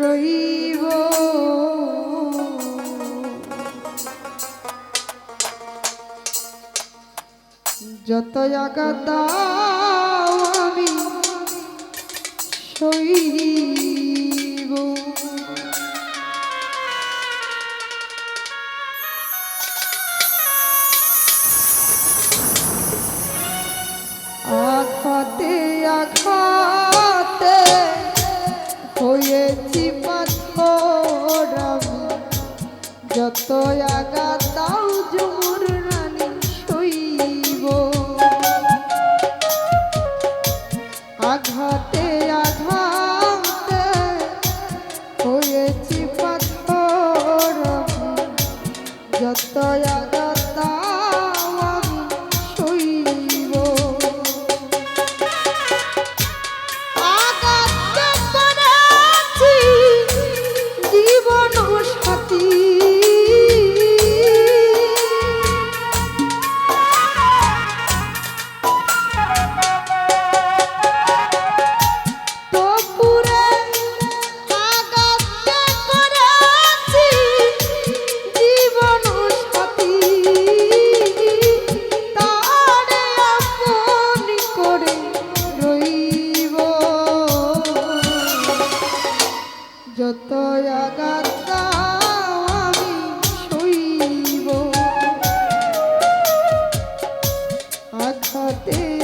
রইব। যত আঘাত আমি সইব। আঘাতে আঘাতে হয়েছে যত আঘাত দাও জুমুর রানী শৈব আঘাতে আঘাতে হয়েছি যত আঘাত দাও আমি って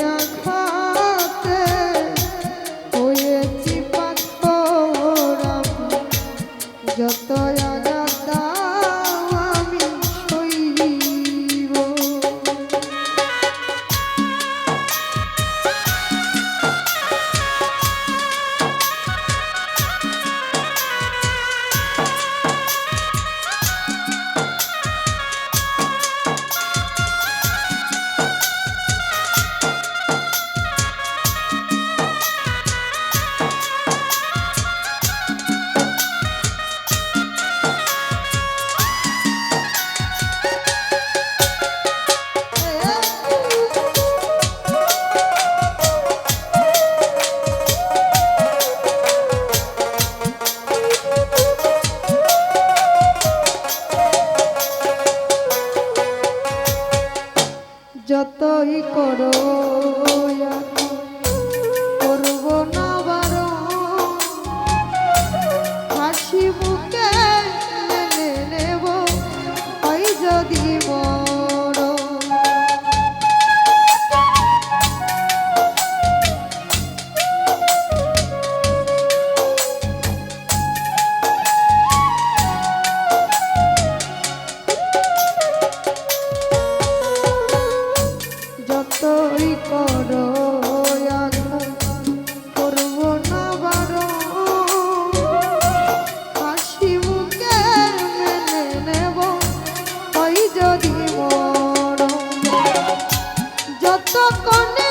তখন